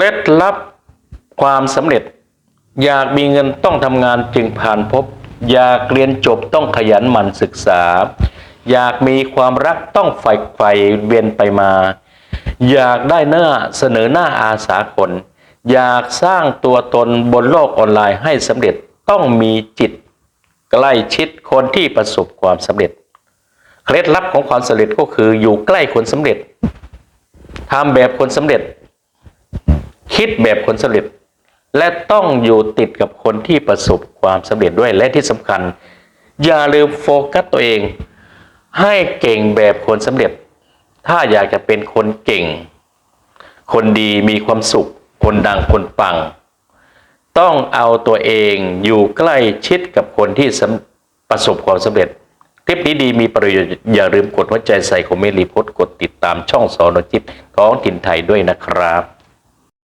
ล็ดลับความสำเร็จ อยากมีเงินต้องทำงานจึงผ่านพบ อยากเรียนจบต้องขยันหมั่นศึกษา อยากมีความรักต้องใฝ่ไฟเวียนไปมา อยากได้หน้าเสนอหน้าอาสาคนอยากสร้างตัวตนบนโลกออนไลน์ให้สำเร็จต้องมีจิต ใกล้ชิดคนที่ประสบความสำเร็จ เคล็ดลับของความสำเร็จก็คืออยู่ใกล้คนสำเร็จทำแบบคนสำเร็จ คิดแบบคนสำเร็จ และต้องอยู่ติดกับคนที่ประสบความสำเร็จด้วยและที่สำคัญ อย่าลืมโฟกัสตัวเอง ให้เก่งแบบคนสำเร็จ ถ้าอยากจะเป็นคนเก่ง คนดีมีความสุข คนดังคนปัง ต้องเอาตัวเองอยู่ใกล้ชิดกับคนที่ประสบความสำเร็จคลิปนี้ดีมีประโยชน์อย่าลืมกดหัวใจใส่คอมเมนต์รีโพสต์กดติดตามช่องสอนจิตของถิ่นไทยด้วยนะครับ